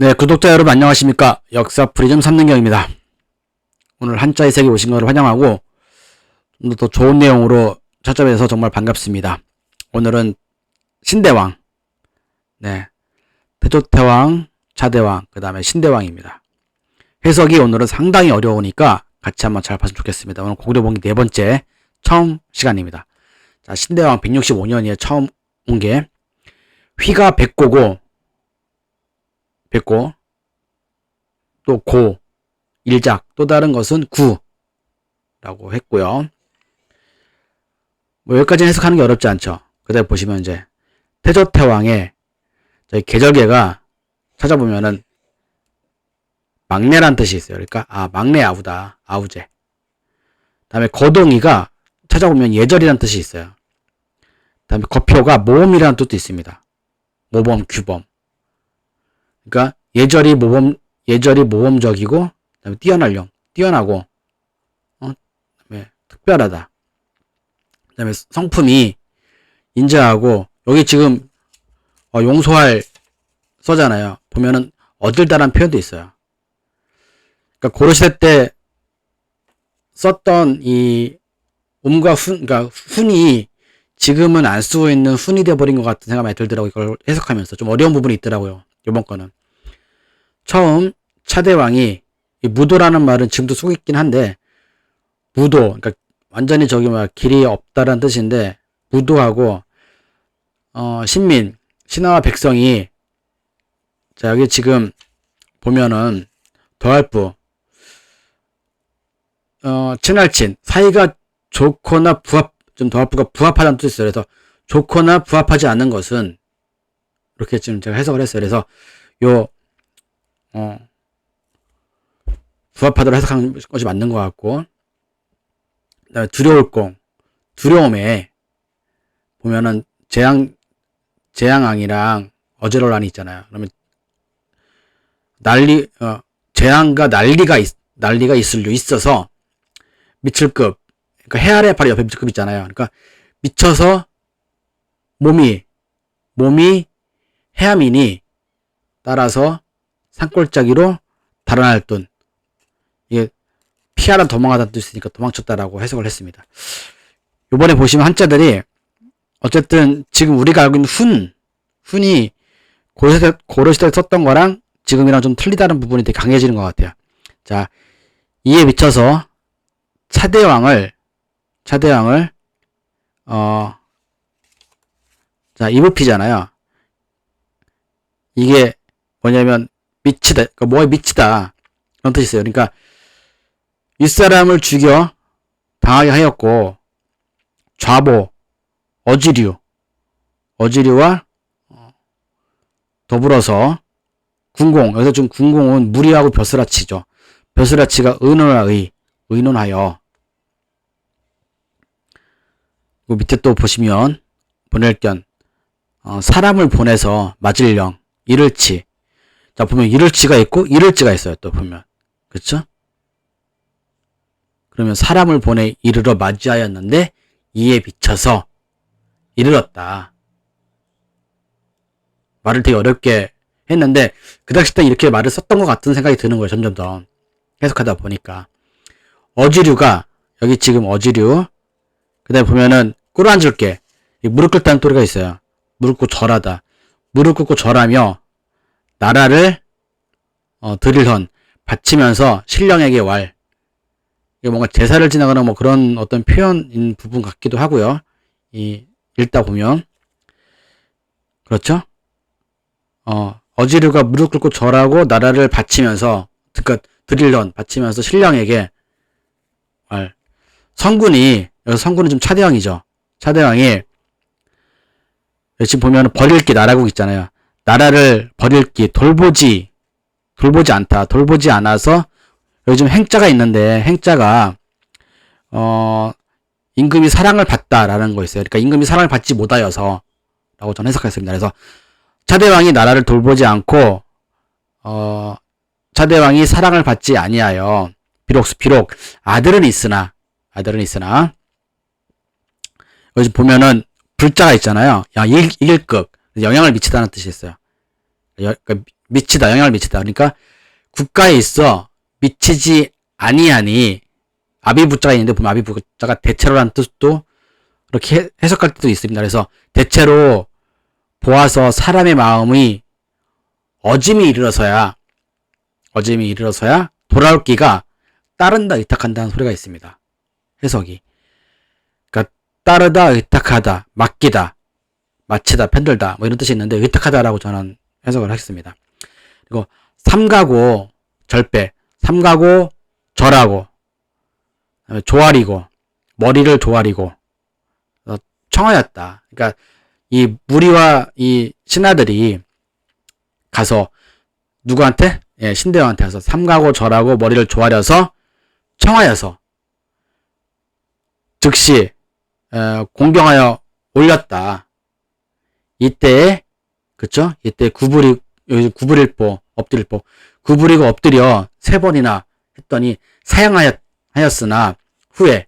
네, 구독자 여러분 안녕하십니까. 역사 프리즘 삼능경입니다. 오늘 한자의 세계 오신 것을 환영하고 좀 더 좋은 내용으로 찾아뵈서 정말 반갑습니다. 오늘은 신대왕, 네, 태조태왕, 차대왕, 그 다음에 신대왕입니다. 해석이 오늘은 상당히 어려우니까 같이 한번 잘 봤으면 좋겠습니다. 오늘 고려봉기 네 번째 처음 시간입니다. 자, 신대왕 165년이에 처음 온 게 휘가 백고고 백고 또 고 일작 또 다른 것은 구라고 했고요. 뭐 여기까지 해석하는 게 어렵지 않죠. 그다음 보시면 이제 태조태왕의 저희 계절계가 찾아보면은 막내란 뜻이 있어요. 그러니까 아 막내 아우다 아우제. 다음에 거동이가 찾아보면 예절이란 뜻이 있어요. 다음에 거표가 모험이라는 뜻도 있습니다. 모범 규범. 그러니까 예절이 모범 예절이 모범적이고 그다음에 뛰어날령 뛰어나고 어 그다음에 특별하다. 그다음에 성품이 인자하고 여기 지금 어, 용서할 써잖아요. 보면은 어들다란 표현도 있어요. 그러니까 고려시대 때 썼던 이 음과 훈, 그러니까 훈이 지금은 안 쓰고 있는 훈이 돼버린 것 같은 생각이 많이 들더라고요. 이걸 해석하면서 좀 어려운 부분이 있더라고요. 이번 거는. 처음 차대왕이 이 무도라는 말은 지금도 쓰고 있긴 한데 무도 그러니까 완전히 저기 막 길이 없다라는 뜻인데 무도하고 어 신민 신하와 백성이 자 여기 지금 보면은 더할부 어 친할친 사이가 좋거나 부합 좀 더할부가 부합하다는 뜻이 있어요. 그래서 좋거나 부합하지 않는 것은 이렇게 지금 제가 해석을 했어요. 그래서 요 어, 부합하도록 해석하는 것이 맞는 것 같고, 두려울 공, 두려움에 보면은 재앙, 재앙왕이랑 어제로란이 있잖아요. 그러면 난리, 어, 재앙과 난리가 있, 난리가 있을 류 있어서 미칠급, 그러니까 해 아래 바로 옆에 미칠급 있잖아요. 그러니까 미쳐서 몸이, 몸이 해암이니 따라서 산골짜기로 달아날 돈. 이게 피하다 도망하다는 뜻이니까 도망쳤다라고 해석을 했습니다. 요번에 보시면 한자들이 어쨌든 지금 우리가 알고 있는 훈, 훈이 고려시대, 고려시대에 썼던 거랑 지금이랑 좀 틀리다는 부분이 되게 강해지는 것 같아요. 자, 이에 미쳐서 차대왕을, 차대왕을, 어, 자, 이부피잖아요. 이게 뭐냐면 미치다, 그러니까 뭐에 미치다. 그런 뜻이 있어요. 그러니까 윗사람을 죽여 당하게 하였고, 좌보, 어지류, 어지류와 어, 더불어서 군공, 여기서 지금 군공은 무리하고 벼슬아치죠. 벼슬아치가 의논하의, 의논하여. 그 밑에 또 보시면, 보낼 견, 어, 사람을 보내서 맞을령, 이를치, 자, 보면 이를지가 있고 이를지가 있어요. 또 보면. 그렇죠? 그러면 사람을 보내 이르러 맞이하였는데 이에 비쳐서 이르렀다. 말을 되게 어렵게 했는데 그 당시 때 이렇게 말을 썼던 것 같은 생각이 드는 거예요. 점점 더 해석하다 보니까 어지류가 여기 지금 어지류 그다음에 보면은 꿇어 앉을게 무릎 꿇다는 또리가 있어요. 무릎 꿇고 절하다. 무릎 꿇고 절하며 나라를 어, 드릴헌 바치면서 신령에게 왈 이게 뭔가 제사를 지나가는 뭐 그런 어떤 표현인 부분 같기도 하고요. 이 읽다 보면 그렇죠? 어 어지류가 무릎 꿇고 절하고 나라를 바치면서 그러니까 드릴헌 바치면서 신령에게 왈 성군이 여기 성군은 좀 차대왕이죠. 차대왕이 지금 보면 버릴 게 나라국 있잖아요. 나라를 버릴 기 돌보지 돌보지 않다. 돌보지 않아서 요즘 행자가 있는데 행자가 어 임금이 사랑을 받다라는 거 있어요. 그러니까 임금이 사랑을 받지 못하여서 라고 저는 해석했습니다. 그래서 차대왕이 나라를 돌보지 않고 어 차대왕이 사랑을 받지 아니하여 비록 비록 아들은 있으나 아들은 있으나 여기 보면은 불자가 있잖아요. 야, 일, 일급 영향을 미치다는 뜻이 있어요. 여, 그러니까 미치다, 영향을 미치다. 그러니까 국가에 있어 미치지 아니하니 아비부자가 있는데 보면 아비부자가 대체로라는 뜻도 이렇게 해- 해석할 때도 있습니다. 그래서 대체로 보아서 사람의 마음이 어짐이 이르러서야 어짐이 이르러서야 돌아올 기가 따른다 의탁한다는 소리가 있습니다. 해석이. 그러니까 따르다 의탁하다 맡기다 마치다 편들다 뭐 이런 뜻이 있는데 의탁하다라고 저는 해석을 하겠습니다. 그리고 삼가고 절배 삼가고 절하고 조아리고 머리를 조아리고 어, 청하였다. 그러니까 이 무리와 이 신하들이 가서 누구한테? 예, 신대왕한테 가서 삼가고 절하고 머리를 조아려서 청하여서 즉시 어, 공경하여 올렸다. 이때 그쵸? 이때 구부리 여기 구부릴보 엎드릴보 구부리고 엎드려 세 번이나 했더니 사양하였 하였으나 후에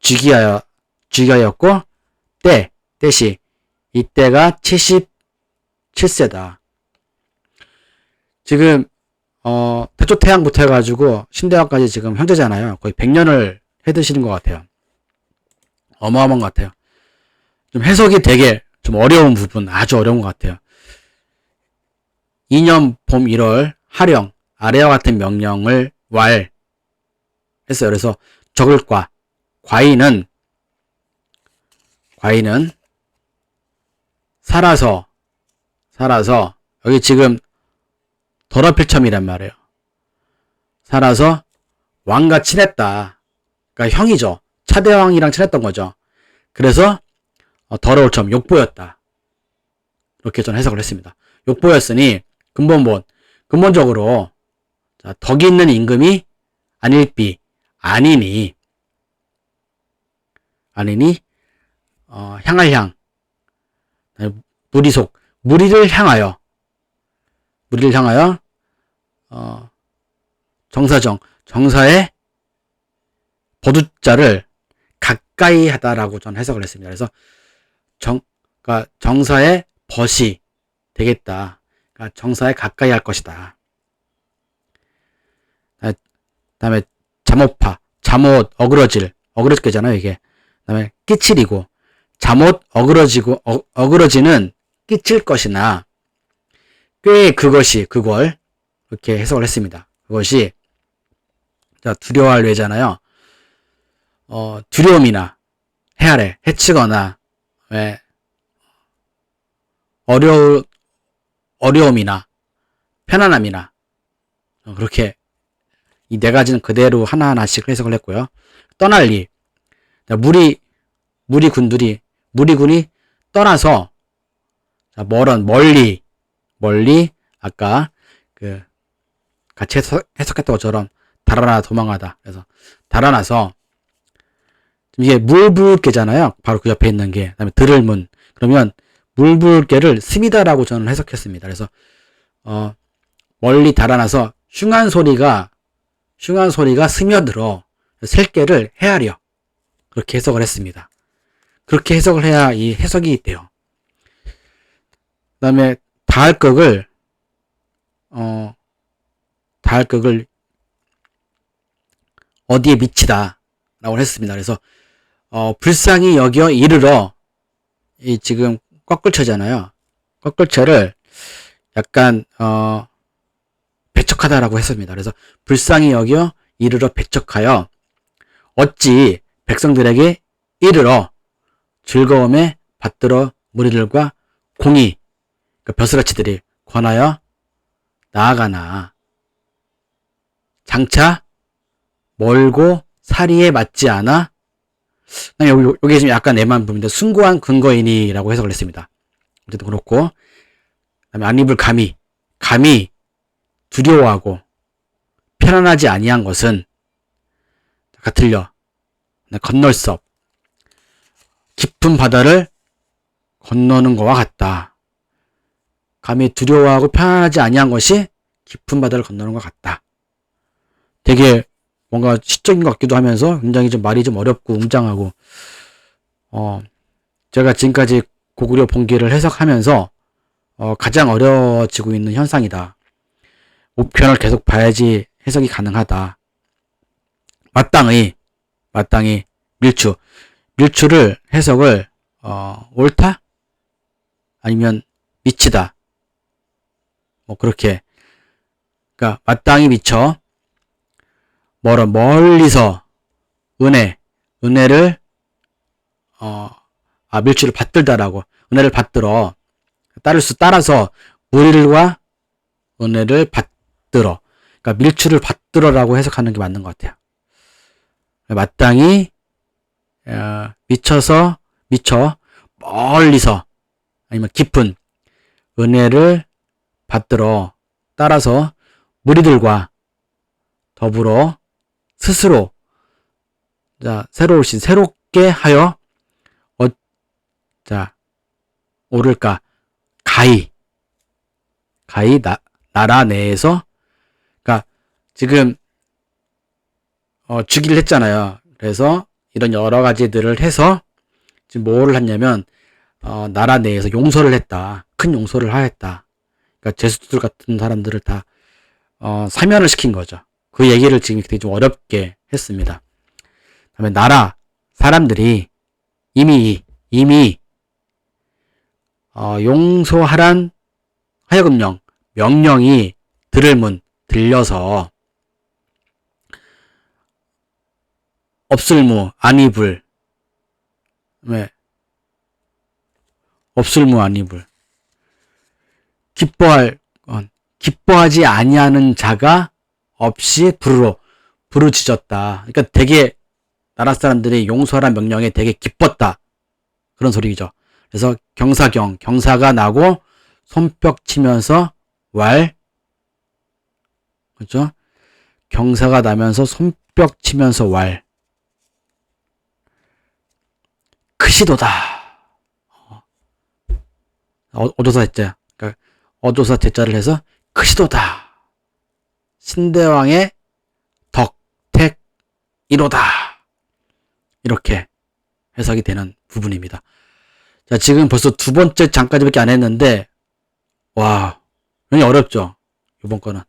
쥐기하여 쥐기하였고 때 때시 이때가 77세다. 지금 어 태초 태양부터 해가지고 신대왕까지 지금 형제잖아요. 거의 100년을 해드시는 것 같아요. 어마어마한 것 같아요. 좀 해석이 되게 좀 어려운 부분, 아주 어려운 것 같아요. 2년 봄 1월 하령 아래와 같은 명령을 왈 했어요. 그래서 적을과 과인은 과인은 살아서 살아서 여기 지금 더럽힐 첨이란 말이에요. 살아서 왕과 친했다. 그러니까 형이죠. 차대왕이랑 친했던 거죠. 그래서 어, 더러울 점 욕보였다. 이렇게 저는 해석을 했습니다. 욕보였으니 근본본 근본적으로 자, 덕이 있는 임금이 아닐비 아니니 아니니 어, 향할 향 무리 속 무리를 향하여 무리를 향하여 어, 정사정 정사의 버두자를 가까이 하다라고 저는 해석을 했습니다. 그래서 정, 그러니까 정사의 벗이 되겠다. 그러니까 정사에 가까이 할 것이다. 아, 다음에 잠옷파, 잠옷 어그러질, 어그러지잖아요 이게. 다음에 끼칠이고, 잠옷 어그러지고 어, 어그러지는 끼칠 것이나 꽤 그것이 그걸 이렇게 해석을 했습니다. 그것이 자 두려워할 외잖아요. 어, 두려움이나 해아래 해치거나 왜 어려 어려움이나 편안함이나 어, 그렇게 이 네 가지는 그대로 하나하나씩 해석을 했고요. 떠날 리 자, 무리 무리 군들이 무리 군이 떠나서 자, 멀은 멀리 멀리 아까 그 같이 해석, 해석 했던 것처럼 달아나 도망하다. 그래서 달아나서 이게 물불개잖아요. 바로 그 옆에 있는 게. 그다음에 들을문. 그러면 물불개를 스미다라고 저는 해석했습니다. 그래서 어 멀리 달아나서 흉한 소리가 흉한 소리가 스며들어 셀개를 헤아려 그렇게 해석을 했습니다. 그렇게 해석을 해야 이 해석이 돼요. 그다음에 다할극을 어 다할극을 어디에 미치다라고 했습니다. 그래서 어, 불쌍히 여겨 이르러 이 지금 꺾을쳐잖아요. 꺾을쳐를 약간 어, 배척하다라고 했습니다. 그래서 불쌍히 여겨 이르러 배척하여 어찌 백성들에게 이르러 즐거움에 받들어 무리들과 공이 그 벼슬아치들이 권하여 나아가나 장차 멀고 사리에 맞지 않아 여기, 여기 지금 약간 애만 부분인데 숭고한 근거이니라고 해석을 했습니다. 어쨌든 그렇고 그다음에 안 입을 감히 감히 두려워하고 편안하지 아니한 것은 아까 틀려 건널 수 없. 깊은 바다를 건너는 것과 같다. 감히 두려워하고 편안하지 아니한 것이 깊은 바다를 건너는 것 같다. 되게 뭔가 시적인 것 같기도 하면서 굉장히 좀 말이 좀 어렵고 웅장하고 어 제가 지금까지 고구려 본기를 해석하면서 어, 가장 어려워지고 있는 현상이다. 우편을 계속 봐야지 해석이 가능하다. 마땅히, 마땅히 밀추. 밀추를 해석을, 어, 옳다? 아니면 미치다. 뭐, 그렇게. 그니까, 마땅히 미쳐. 멀어, 멀리서, 은혜, 은혜를, 어, 아, 밀추를 받들다라고. 은혜를 받들어. 따를 수 따라서, 무리를과 은혜를 받들어. 그러니까 밀추를 받들어라고 해석하는 게 맞는 것 같아요. 마땅히 어, 미쳐서 미쳐 멀리서 아니면 깊은 은혜를 받들어 따라서 무리들과 더불어 스스로 자 새로우신 새롭게 하여 어, 자 오를까 가히 가히 나, 나라 내에서 그러니까 지금 어, 주기를 했잖아요. 그래서 이런 여러 가지들을 해서 지금 뭐를 했냐면 어, 나라 내에서 용서를 했다. 큰 용서를 하였다. 그러니까 제수들 같은 사람들을 다 어, 사면을 시킨 거죠. 그 얘기를 지금 되게 좀 어렵게 했습니다. 그다음에 나라 사람들이 이미 이미 어, 용서하란 하여금령 명령이 들을 문 들려서 없을무 아니불. 왜? 없을무 아니불. 기뻐할 건 기뻐하지 아니하는 자가 없이 부르러 부르짖었다. 그러니까 되게 나라 사람들이 용서하라 명령에 되게 기뻤다. 그런 소리죠. 그래서 경사경 경사가 나고 손뼉 치면서 왈 그렇죠? 경사가 나면서 손뼉 치면서 왈 크시도다. 어, 어조사 대자. 그러니까 어조사 대자를 해서 크시도다. 신대왕의 덕택 1호다. 이렇게 해석이 되는 부분입니다. 자, 지금 벌써 두 번째 장까지밖에 안 했는데, 와, 굉장히 어렵죠. 이번 거는.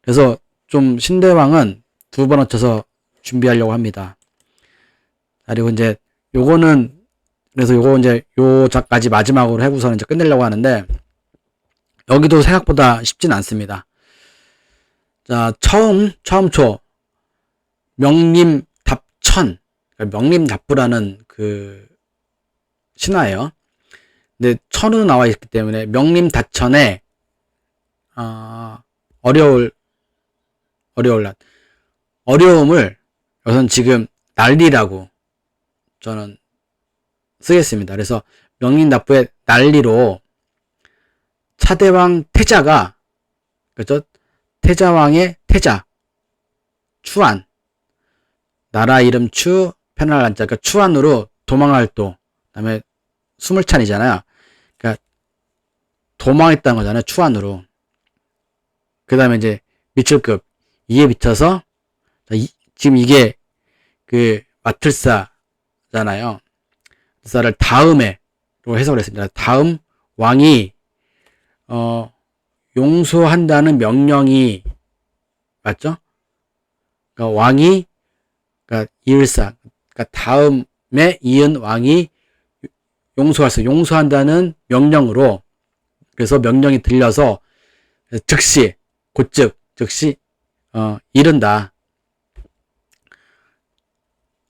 그래서 좀 신대왕은 두번 합쳐서 준비하려고 합니다. 그리고 이제 요거는 그래서 요거 이제 요 작까지 마지막으로 해고서는 이제 끝내려고 하는데 여기도 생각보다 쉽진 않습니다. 자, 처음 처음 초 명림 답천 그러니까 명림 답부라는 그 신화예요. 근데 천으로 나와 있기 때문에 명림 다천에 어, 어려울 어려울 날 어려움을 우선 지금 난리라고 저는 쓰겠습니다. 그래서 명린납부의 난리로 차대왕 태자가 그죠? 태자왕의 태자 추안 나라 이름 추 편할 한자 그러니까 추안으로 도망할 도 그다음에 숨을 찬이잖아요. 그러니까 도망했다는 거잖아요. 추안으로. 그다음에 이제 미칠급 이에 미쳐서 이, 지금 이게 그 마틀사 잖아요. 를 다음에로 해석을 했습니다. 다음 왕이 어 용서한다는 명령이 맞죠? 그러니까 왕이 그러니까 이을사 그러니까 다음에 이은 왕이 용서할 수 용서한다는 명령으로 그래서 명령이 들려서 즉시 곧즉 즉시 어 이른다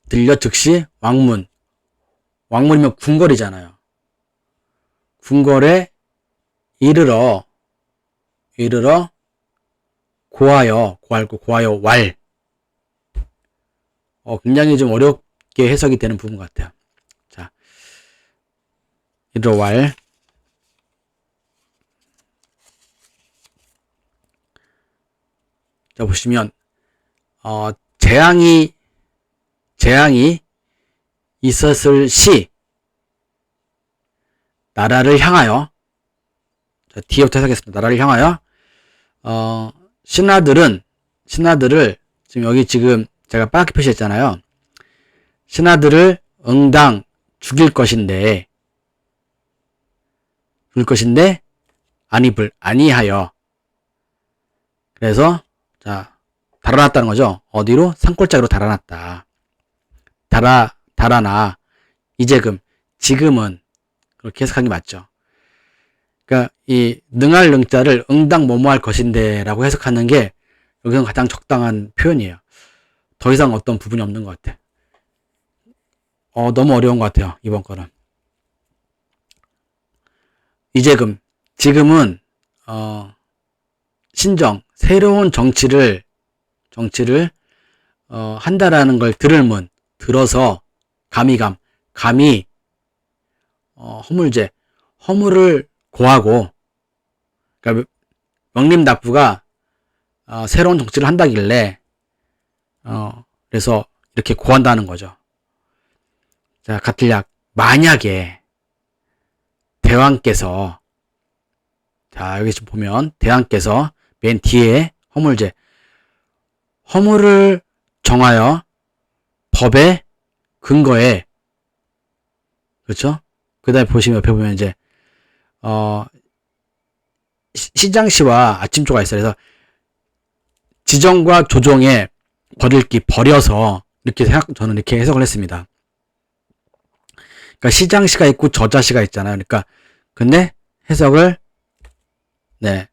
들려 즉시 왕문. 왕문이면 궁궐이잖아요. 궁궐에 이르러, 이르러, 고하여, 고할고, 고하여, 왈. 어, 굉장히 좀 어렵게 해석이 되는 부분 같아요. 자, 이르러 왈. 자, 보시면, 어, 재앙이 재앙이 있었을 시 나라를 향하여 자, 뒤에부터 해석하겠습니다. 나라를 향하여 어, 신하들은 신하들을 지금 여기 지금 제가 빨갛게 표시했잖아요. 신하들을 응당 죽일 것인데 죽일 것인데 아니불 아니하여 그래서 자 달아났다는 거죠. 어디로 산골짜기로 달아났다. 달아 달아나 이제금 지금은 그렇게 해석한 게 맞죠. 그러니까 이 능할 능자를 응당 뭐뭐할 것인데라고 해석하는 게 여기는 가장 적당한 표현이에요. 더 이상 어떤 부분이 없는 것 같아. 어 너무 어려운 것 같아요 이번 거는. 이제금 지금은 어 신정 새로운 정치를 정치를 어 한다라는 걸 들을문 들어서 감이감 감히 어 허물제 허물을 고하고 그러니까 명림납부가 어, 새로운 정치를 한다길래 어 그래서 이렇게 고한다는 거죠. 자 같을약 만약에 대왕께서 자 여기 좀 보면 대왕께서 맨 뒤에 허물제 허물을 정하여 법의 근거에 그렇죠? 그다음에 보시면 옆에 보면 이제 어 시- 시장시와 아침조가 있어요. 그래서 지정과 조정에 버릴기 버려서 이렇게 생각 저는 이렇게 해석을 했습니다. 그러니까 시장시가 있고 저자시가 있잖아요. 그러니까 근데 해석을 네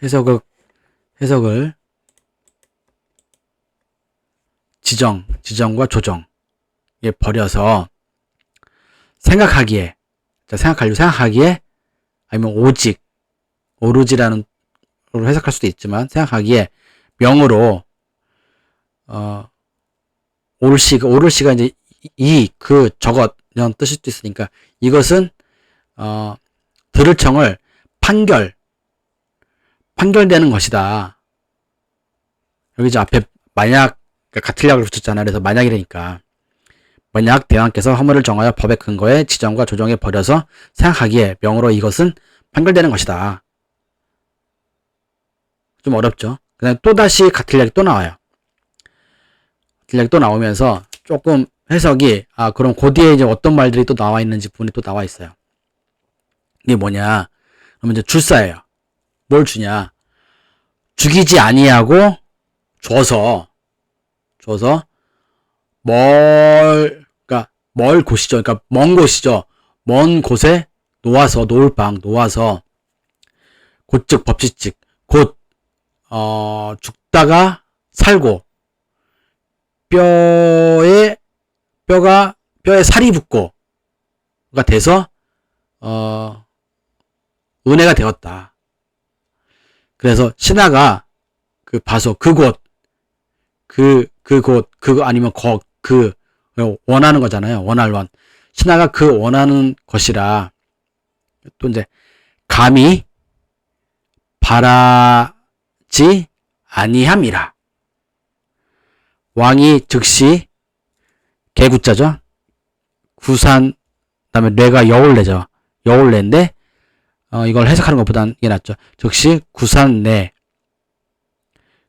해석을 해석을 지정 지정과 조정에 버려서 생각하기에 자 생각하려 생각하기에 아니면 오직 오로지라는 로 해석할 수도 있지만 생각하기에 명으로 어 옳시가 옳을시가 이제 이 그 저것 이런 뜻일 수도 있으니까 이것은 어 들을 청을 판결 판결되는 것이다. 여기 이제 앞에 만약 같은 약을 붙였잖아요. 그래서 만약이라니까 만약 대왕께서 허물을 정하여 법의 근거에 지정과 조정에 버려서 생각하기에 명으로 이것은 판결되는 것이다. 좀 어렵죠. 그다음 또 다시 같은 약이 또 나와요. 같은 약이 또 나오면서 조금 해석이 아 그럼 그 뒤에 이제 어떤 말들이 또 나와 있는지 부분이 또 나와 있어요. 이게 뭐냐? 그러면 이제 줄사예요. 뭘 주냐? 죽이지 아니하고 줘서 줘서 멀 그러니까 멀 곳이죠. 그러니까 먼 곳이죠. 먼 곳에 놓아서 놓을 방 놓아서 곧즉 법시즉 곧 어, 죽다가 살고 뼈에 뼈가 뼈에 살이 붙고가 돼서 어, 은혜가 되었다. 그래서 신하가 그 봐서 그곳 그 그곳 그거 아니면 거그 원하는 거잖아요. 원할 원 신하가 그 원하는 것이라 또 이제 감히 바라지 아니함이라. 왕이 즉시 개구자죠. 구산 그다음에 뇌가 여울내죠. 여울내인데 어, 이걸 해석하는 것보단 이게 낫죠. 즉시 구산내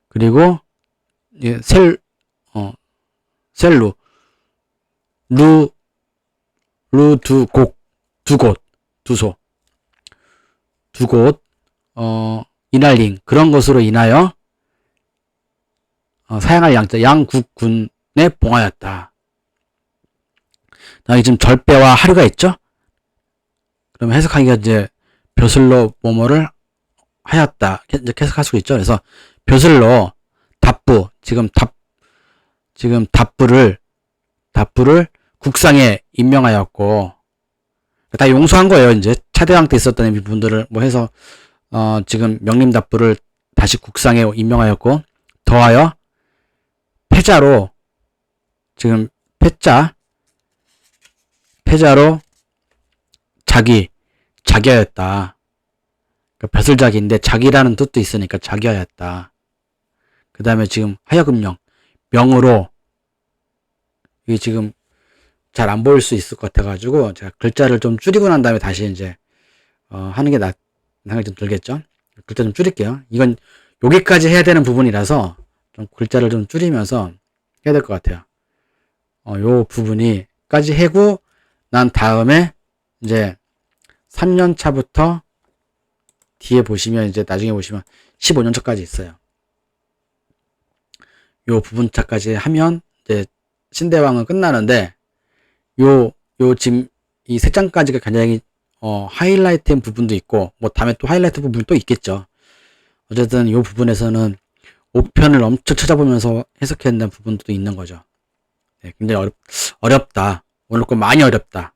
그리고 예, 셀 어, 셀루 루 루 두 곡 두 곳 두소 두 곳 어, 이날링 그런 것으로 인하여 어, 사양할 양자 양국군에 봉하였다. 나 지금 절배와 하루가 있죠? 그럼 해석하기가 이제 벼슬로 뭐뭐를 하였다. 해석할 수 있죠. 그래서 벼슬로 답부 지금 답 지금 답부를 답부를 국상에 임명하였고 다 용서한 거예요. 이제 차대왕 때 있었던 부분들을 뭐 해서 어 지금 명림답부를 다시 국상에 임명하였고 더하여 패자로 지금 패자 패자로 자기 자기하였다. 그러니까 벼슬자기인데 자기라는 뜻도 있으니까 자기하였다. 그 다음에 지금 하여금령 명으로 이게 지금 잘 안 보일 수 있을 것 같아가지고 제가 글자를 좀 줄이고 난 다음에 다시 이제 어, 하는 게 낫, 생각이 좀 들겠죠. 글자 좀 줄일게요. 이건 여기까지 해야 되는 부분이라서 좀 글자를 좀 줄이면서 해야 될 것 같아요. 어, 요 부분이까지 해고 난 다음에 이제 3년 차부터 뒤에 보시면 이제 나중에 보시면 15년 차까지 있어요. 요 부분 차까지 하면 이제 신대왕은 끝나는데 요 요 지금 이 세 장까지가 굉장히 어 하이라이트한 부분도 있고 뭐 다음에 또 하이라이트 부분이 또 있겠죠. 어쨌든 요 부분에서는 5편을 엄청 찾아보면서 해석해야 된다는 부분도 있는 거죠. 네, 굉장히 어렵, 어렵다. 오늘 거 많이 어렵다.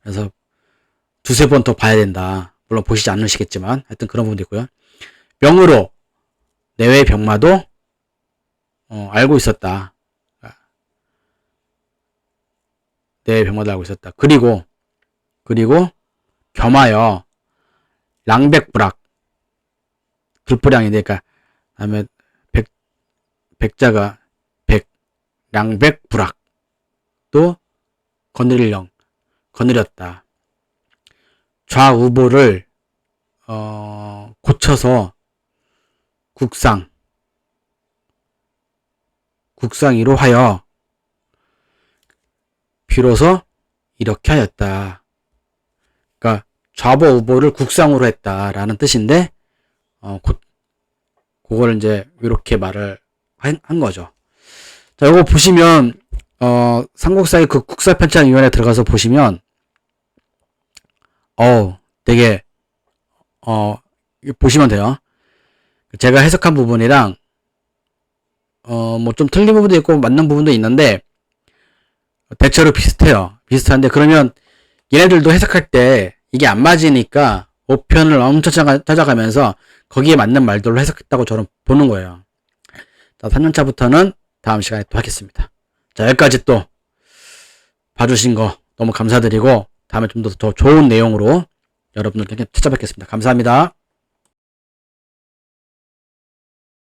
그래서 두세 번 더 봐야 된다. 물론 보시지 않으시겠지만 하여튼 그런 부분도 있고요. 명으로 내외 병마도 어, 알고 있었다. 내외 병마도 알고 있었다. 그리고 그리고 겸하여 랑백불악 불불량인데 그러니까 다음에 백 백자가 백 랑백불악 또 거느릴령 거느렸다. 좌우보를 어, 고쳐서 국상 국상이로 하여 비로소 이렇게 하였다. 그러니까 좌보 우보를 국상으로 했다라는 뜻인데 어, 고, 그걸 이제 이렇게 말을 한, 한 거죠. 자, 이거 보시면 어, 삼국사의 그 국사편찬위원회 들어가서 보시면 어, 되게 어, 보시면 돼요. 제가 해석한 부분이랑 어, 뭐 좀 틀린 부분도 있고 맞는 부분도 있는데 대체로 비슷해요. 비슷한데 그러면 얘네들도 해석할 때 이게 안 맞으니까 5편을 엄청 찾아가, 찾아가 면서 거기에 맞는 말들로 해석했다고 저는 보는 거예요. 자, 3년차부터는 다음 시간에 또 하겠습니다. 자, 여기까지 또 봐주신 거 너무 감사드리고 다음에 좀 더 더 좋은 내용으로 여러분들께 찾아뵙겠습니다. 감사합니다.